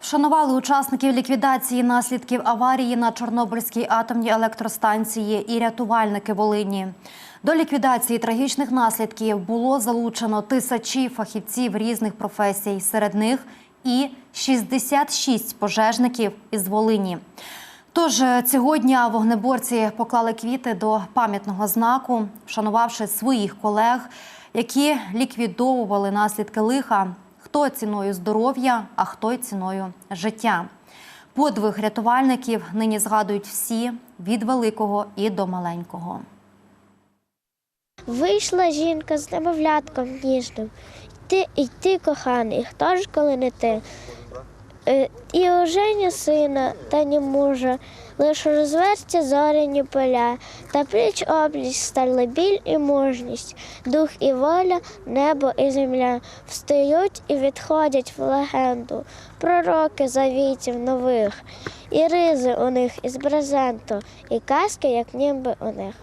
Вшанували учасників ліквідації наслідків аварії на Чорнобильській атомній електростанції і рятувальники Волині. До ліквідації трагічних наслідків було залучено тисячі фахівців різних професій. Серед них і 66 пожежників із Волині. Тож е, цього дня вогнеборці поклали квіти до пам'ятного знаку, вшанувавши своїх колег, які ліквідовували наслідки лиха, хто ціною здоров'я, а хто й ціною життя. Подвиг рятувальників нині згадують всі від великого і до маленького. Вийшла жінка з немовлятком ніжним. Ти, і ти, коханий, хто ж коли не ти? Е, І оженя сина та не мужа, лиш розверті зоряні поля, та пліч обліч стали біль і мужність, дух і воля, небо і земля встають і відходять в легенду, пророки завітів нових, і ризи у них із брезенту, і казки, як ніби у них.